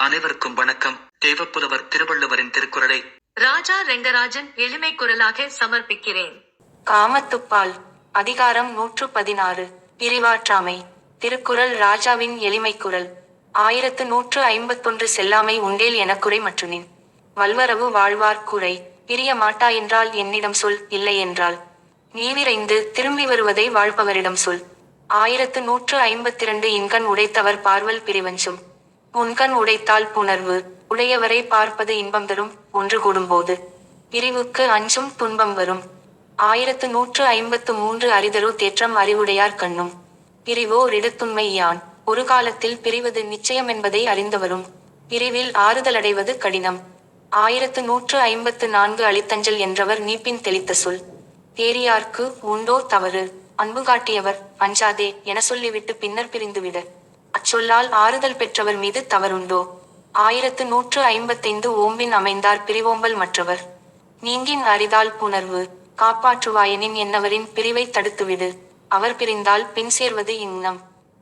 அனைவருக்கும் வணக்கம். தேவப்புலவர் திருவள்ளுவரின் திருக்குறளை ராஜா ரெங்கராஜன் எளிமை குரலாக சமர்ப்பிக்கிறேன். காமத்துப்பால் அதிகாரம் நூற்று பதினாறு பிரிவாற்றாமை திருக்குறள் ராஜாவின் எளிமை குரல் ஆயிரத்து நூற்று ஐம்பத்தொன்று செல்லாமை உண்டேல் எனக்குறை மற்றுனின் வல்வரவு வாழ்வார் குறை பிரிய மாட்டா என்றால் என்னிடம் சொல் இல்லை என்றால் நீவிரைந்து திரும்பி வருவதை வாழ்பவரிடம் சொல். ஆயிரத்து நூற்று ஐம்பத்திரண்டு இன்கண் உடைத்தவர் பார்வல் பிரிவஞ்சும் உன்கண் உடைத்தால் புணர்வு உடையவரை பார்ப்பது இன்பம் தரும் ஒன்று கூடும்போது. பிரிவுக்கு அஞ்சும் துன்பம் வரும். ஆயிரத்து நூற்று ஐம்பத்து மூன்று அரிதரு தேற்றம் அறிவுடையார் கண்ணும். பிரிவோ ரிடத்துண்மை யான். ஒரு காலத்தில் பிரிவது நிச்சயம் என்பதை அறிந்தவரும். பிரிவில் ஆறுதலடைவது கடினம். ஆயிரத்து நூற்று ஐம்பத்து நான்கு அளித்தஞ்சல் என்றவர் நீப்பின் தெளித்த சொல். தேரியார்க்கு உண்டோ தவறு. அன்பு காட்டியவர் அஞ்சாதே என சொல்லிவிட்டு பின்னர் பிரிந்துவிட. அச்சொல்லால் ஆறுதல் பெற்றவர் மீது தவறுண்டோ? ஆயிரத்து நூற்று ஐம்பத்தைந்து ஓம்பின் அமைந்தார் பிரிவோம்பல் மற்றவர். நீங்கின் அறிதால் புணர்வு காப்பாற்றுவாயனின் என்னவரின் பிரிவை தடுத்துவிடு. அவர் பிரிந்தால் பின் சேர்வது இன்னம்.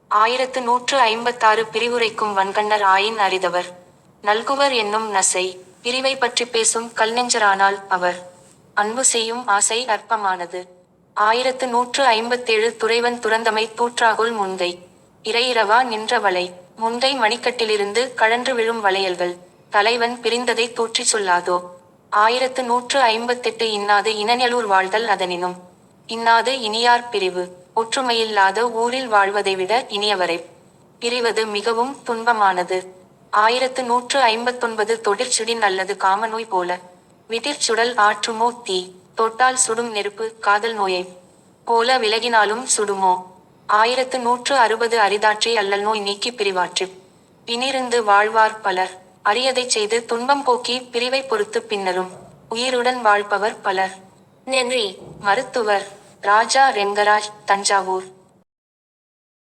ஆயிரத்து நூற்று ஐம்பத்தாறு பிரிவுரைக்கும் வன்கண்ணர் ஆயின் அறிதவர் நல்குவர் என்னும் நசை பிரிவை பற்றி பேசும் கல்நெஞ்சரானால் அவர். அன்பு செய்யும் ஆசை அற்பமானது. ஆயிரத்து நூற்று ஐம்பத்தேழு துறைவன் துறந்தமை தூற்றாகுல் முந்தை. இறையிறவா நின்ற வலை முந்தை மணிக்கட்டிலிருந்து கழன்று விழும் வளையல்கள். தலைவன் பிரிந்ததை தூற்றி சொல்லாதோ. ஆயிரத்து நூற்று ஐம்பத்தெட்டு இன்னாது இனநெலூர் வாழ்தல் அதனினும். இன்னாது இனியார் பிரிவு. ஒற்றுமையில்லாத ஊரில் வாழ்வதை விட இனியவரை. பிரிவது மிகவும் துன்பமானது. ஆயிரத்து நூற்று ஐம்பத்தொன்பது தொடிற்சுடின் அல்லது காமநோய் போல. விதிர்ச்சுடல் ஆற்றுமோ தீ. தொட்டால் சுடும் நெருப்பு காதல் நோயை. போல விலகினாலும் சுடுமோ. ஆயிரத்து நூற்று அறுபது அரிதாற்றி அல்லல் நோய் நீக்கி பிரிவாற்று. பினிருந்து வாழ்வார் பலர். அரியதைச் செய்து துன்பம் போக்கி பிரிவை பொறுத்து பின்னரும். உயிருடன் வாழ்பவர் பலர். நன்றி. மருத்துவர். ராஜா ரெங்கராஜ் தஞ்சாவூர்.